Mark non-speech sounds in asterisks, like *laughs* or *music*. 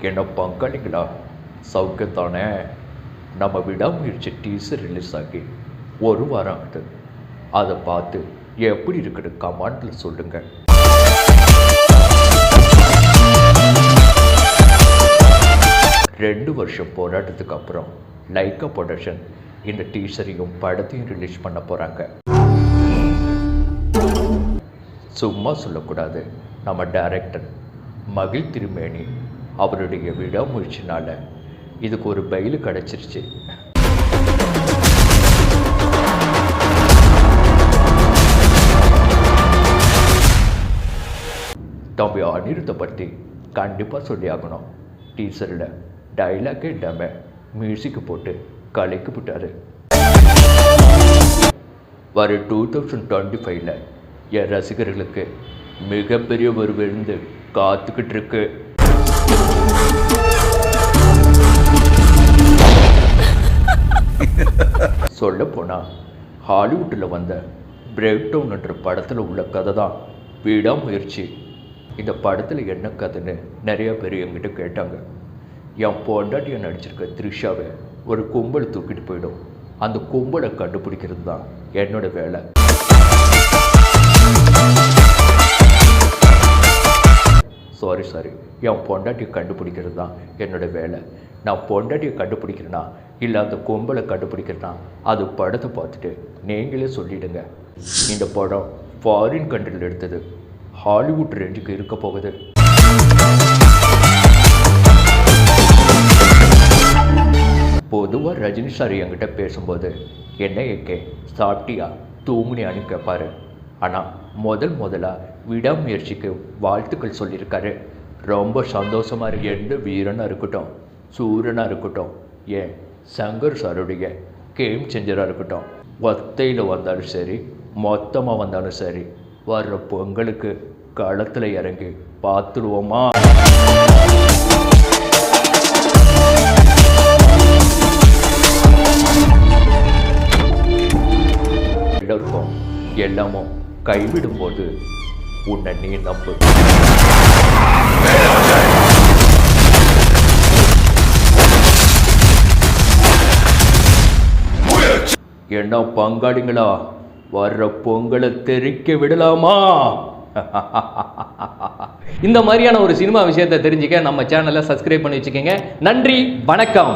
என்ன பங்காளிங்களா சௌக்கியத்தானே நம்ம விடாமுயற்சி டீசர் ரிலீஸ் ஆகி ஒரு வாரம் ஆகுது. அதை பார்த்து எப்படி இருக்குது கமாண்டில் சொல்லுங்கள் ரெண்டு வருஷம் போராட்டத்துக்கு அப்புறம் லைக்கா ப்ரொடக்ஷன் இந்த டீசரையும் படத்தையும் ரிலீஸ் பண்ண போகிறாங்க சும்மா சொல்லக்கூடாது. நம்ம டைரக்டர் மகிழ் திருமேனி அவருடைய விடாமுயற்சினால் இதுக்கு ஒரு பயில் கிடச்சிருச்சு. தம்பி அனிருத்தை பற்றி கண்டிப்பாக சொல்லி ஆகணும். டீசரில் டைலாக்கே இல்லாமல் மியூசிக் போட்டு கலைக்கு விட்டாரு வர டூ தௌசண்ட் டுவெண்ட்டி ஃபைவ்ல என் ரசிகர்களுக்கு மிகப்பெரிய ஒரு விருந்து காத்துக்கிட்டு இருக்கு. *laughs* சொல்ல போனால் ஹாலிவுட்டில் வந்த பிரேக் டவுன்ன்ற படத்தில் உள்ள கதை தான் விடாமுயற்சி. இந்த படத்தில் என்ன கதைன்னு நிறைய பேர் என்கிட்ட கேட்டாங்க. என் பொண்டாட்டியை நடிச்சிருக்க த்ரிஷாவை ஒரு கும்பல் தூக்கிட்டு போயிடும். அந்த கும்பலை கண்டுபிடிக்கிறது தான் என்னோட வேலை. என் பொண்டாட்டியை கண்டுபிடிக்கிறது தான் என்னோட வேலை. நான் பொண்டாட்டியை கண்டுபிடிக்கிறேன்னா இல்லை அந்த கும்பலை கண்டுபிடிக்கிறேன்னா அது படத்தை பார்த்துட்டு நீங்களே சொல்லிடுங்க. இந்த படம் ஃபாரின் கண்ட்ரியில் எடுத்தது. ஹாலிவுட் ரேஞ்சுக்கு இருக்க போகுது. பொதுவாக ரஜினி சார் என்கிட்ட பேசும்போது என்ன ஏக்கே சாப்பிட்டியா? தூங்குனியான்னு கேட்பாரு ஆனால் முதல் முதலாக விடாமுயற்சிக்கு வாழ்த்துக்கள் சொல்லியிருக்காரு. ரொம்ப சந்தோஷமாக இருக்கு. எந்த வீரனாக இருக்கட்டும் சூரியனாக இருக்கட்டும் ஏன்? சங்கர் சாருடைய கேம் சேஞ்சராக இருக்கட்டும். ஒத்தையில் வந்தாலும் சரி மொத்தமாக வந்தாலும் சரி வர்ற பொங்கலுக்கு களத்தில் இறங்கி பார்த்துடுவோமா இடர்க்கும் எல்லாமும் கைவிடும்போது உன்னை நீ நம்பு. என்ன பங்காளிங்களா? வர்ற பொங்கலை தெரிக்க விடலாமா? இந்த மாதிரியான ஒரு சினிமா விஷயத்தை தெரிஞ்சுக்க நம்ம சேனலை சப்ஸ்கிரைப் பண்ணி வச்சுக்கோங்க. நன்றி வணக்கம்.